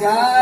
God.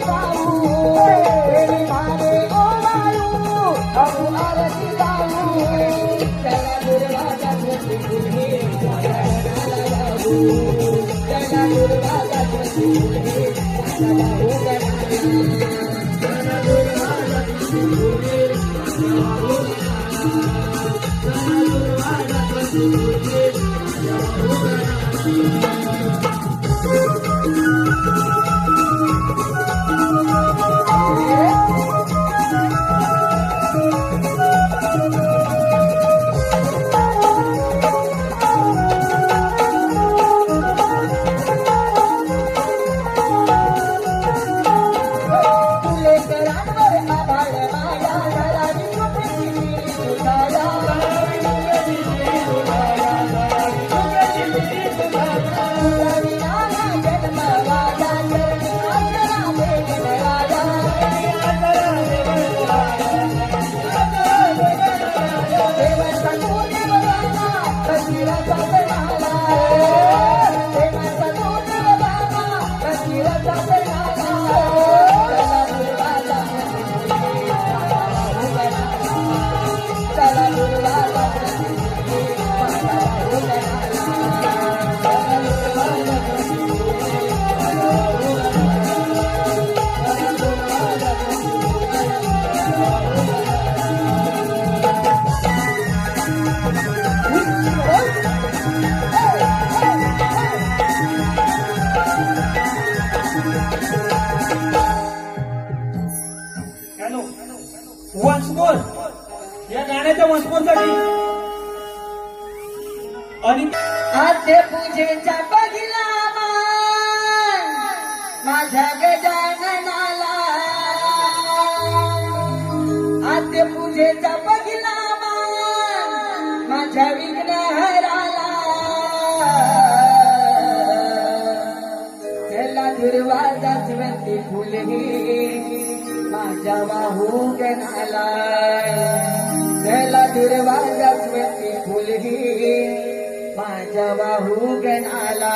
Mira, गाण्याच्या मस्कोसाठी आणि आद्य पूजेचा बघिला माझ्या गजाननाला. आद्य पूजेचा बघिला माझ्या विघ्नहराला. त्याला दुर्वादाच व्यक्ती फुले माझ्या वाहू गणाला. त्याला दुर्वाजास्वती फुलगी माझ्या बाहू गणाला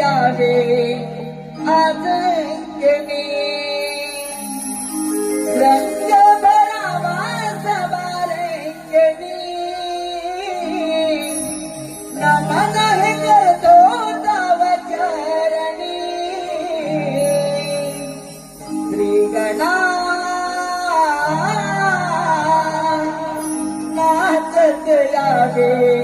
யாரே அதங்கனே ரங்க பரவாசவரங்கனே நமன தோதவ சரணி ஸ்ரீகணா நாதயாவே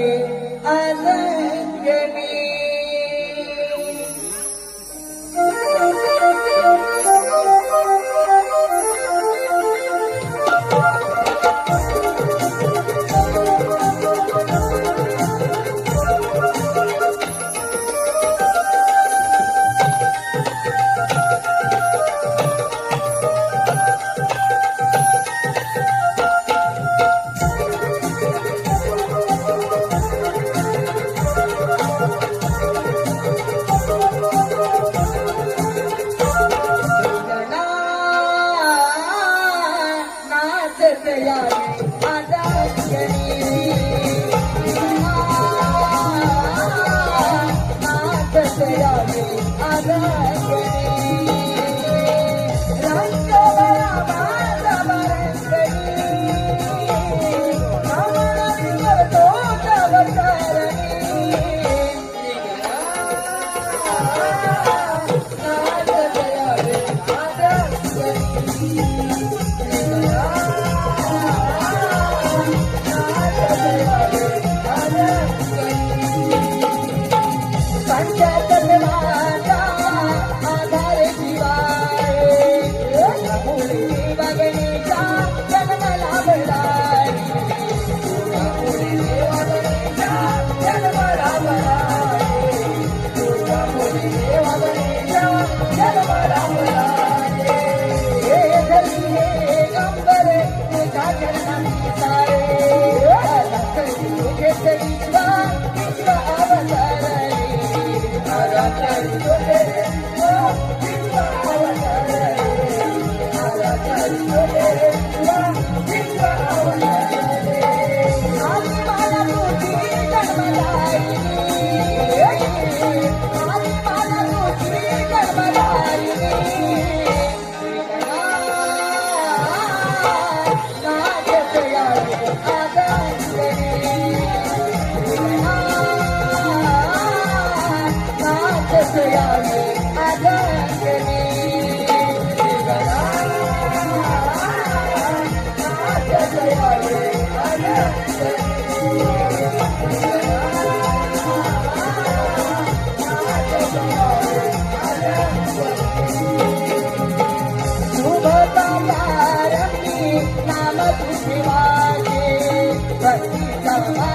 नाचत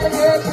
Happy